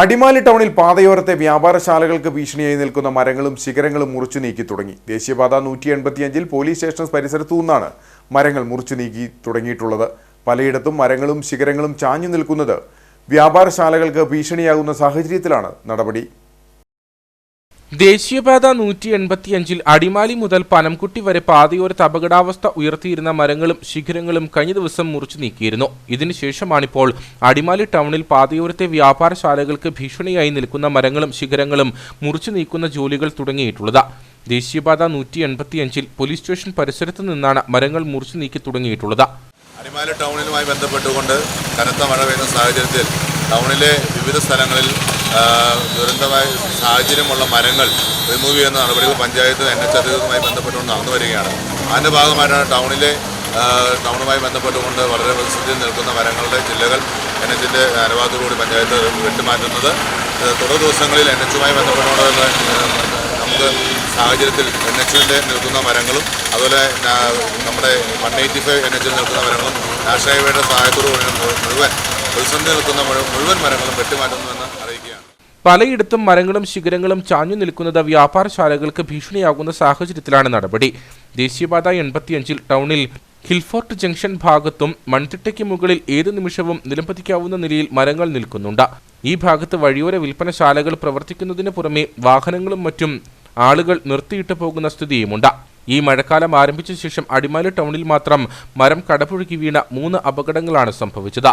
അടിമാലി ടൗണിൽ പാതയോരത്തെ വ്യാപാരശാലകൾക്ക് ഭീഷണിയായി നിൽക്കുന്ന മരങ്ങളും ശിഖരങ്ങളും മുറിച്ചു നീക്കി തുടങ്ങി. ദേശീയപാത നൂറ്റി എൺപത്തിയഞ്ചിൽ പോലീസ് സ്റ്റേഷൻ പരിസരത്തു നിന്നാണ് മരങ്ങൾ മുറിച്ചു നീക്കി തുടങ്ങിയിട്ടുള്ളത്. പലയിടത്തും മരങ്ങളും ശിഖരങ്ങളും ചാഞ്ഞു നിൽക്കുന്നത് വ്യാപാരശാലകൾക്ക് ഭീഷണിയാകുന്ന സാഹചര്യത്തിലാണ് നടപടി. ദേശീയപാത നൂറ്റി എൺപത്തിയഞ്ചിൽ അടിമാലി മുതൽ പനംകുട്ടി വരെ പാതയോരത്ത് അപകടാവസ്ഥ ഉയർത്തിയിരുന്ന മരങ്ങളും ശിഖരങ്ങളും കഴിഞ്ഞ ദിവസം മുറിച്ചു നീക്കിയിരുന്നു. ഇതിനുശേഷമാണിപ്പോൾ അടിമാലി ടൗണിൽ പാതയോരത്തെ വ്യാപാരശാലകൾക്ക് ഭീഷണിയായി നിൽക്കുന്ന മരങ്ങളും ശിഖരങ്ങളും മുറിച്ചു നീക്കുന്ന ജോലികൾ തുടങ്ങിയിട്ടുള്ളത്. ദേശീയപാത നൂറ്റി എൺപത്തിയഞ്ചിൽ പോലീസ് സ്റ്റേഷൻ പരിസരത്ത് നിന്നാണ് മരങ്ങൾ മുറിച്ചു നീക്കി തുടങ്ങിയിട്ടുള്ളത്. അടിമാലി ടൗണിലുമായി ബന്ധപ്പെട്ടുകൊണ്ട് കനത്ത മഴ പെയ്യുന്ന സാഹചര്യത്തിൽ ടൗണിലെ വിവിധ സ്ഥലങ്ങളിൽ ദുരന്തമായ സാഹചര്യമുള്ള മരങ്ങൾ റിമൂവ് ചെയ്യുന്ന നടപടികൾ പഞ്ചായത്ത് എൻ എച്ച് അധികൃതരുമായി ബന്ധപ്പെട്ടുകൊണ്ട് നടന്നു വരികയാണ്. അതിന്റെ ഭാഗമായിട്ടാണ് ടൗണിലെ ടൗണുമായി ബന്ധപ്പെട്ടുകൊണ്ട് വളരെ പ്രതിസന്ധിയിൽ നിൽക്കുന്ന മരങ്ങളുടെ ജില്ലകൾ എൻ എച്ചിന്റെ അനുവാദത്തോടുകൂടി പഞ്ചായത്ത് വെട്ടിമാറ്റുന്നത്. തുടർ ദിവസങ്ങളിൽ എൻ എച്ചുമായി ബന്ധപ്പെട്ടുകൊണ്ട് നമുക്ക് സാഹചര്യത്തിൽ എൻ എച്ചിന്റെ നിൽക്കുന്ന മരങ്ങളും അതുപോലെ നമ്മുടെ വൺ എയ്റ്റി ഫൈവ് എൻ എച്ചിൽ നിൽക്കുന്ന മരങ്ങളും നാഷണൽ ഹൈവേയുടെ സഹായത്തോടുകൂടി മുഴുവൻ പ്രതിസന്ധി നിൽക്കുന്ന മുഴു- മുഴുവൻ മരങ്ങളും വെട്ടിമാറ്റുന്നുവെന്ന് അറിയിക്കുകയാണ്. പലയിടത്തും മരങ്ങളും ശിഖരങ്ങളും ചാഞ്ഞു നിൽക്കുന്നത് വ്യാപാരശാലകൾക്ക് ഭീഷണിയാകുന്ന സാഹചര്യത്തിലാണ് നടപടി. ദേശീയപാത എൺപത്തിയഞ്ചിൽ ടൗണിൽ ഹിൽഫോർട്ട് ജംഗ്ഷൻ ഭാഗത്തും മൺതിട്ടയ്ക്ക് മുകളിൽ ഏതു നിമിഷവും നിലംപതിക്കാവുന്ന നിലയിൽ മരങ്ങൾ നിൽക്കുന്നുണ്ട്. ഈ ഭാഗത്ത് വഴിയോര വിൽപ്പനശാലകൾ പ്രവർത്തിക്കുന്നതിന് പുറമെ വാഹനങ്ങളും മറ്റും ആളുകൾ നിർത്തിയിട്ട് പോകുന്ന സ്ഥിതിയുമുണ്ട്. ഈ മഴക്കാലം ആരംഭിച്ച ശേഷം അടിമാലി ടൗണിൽ മാത്രം മരം കടപുഴകി വീണ മൂന്ന് അപകടങ്ങളാണ് സംഭവിച്ചത്.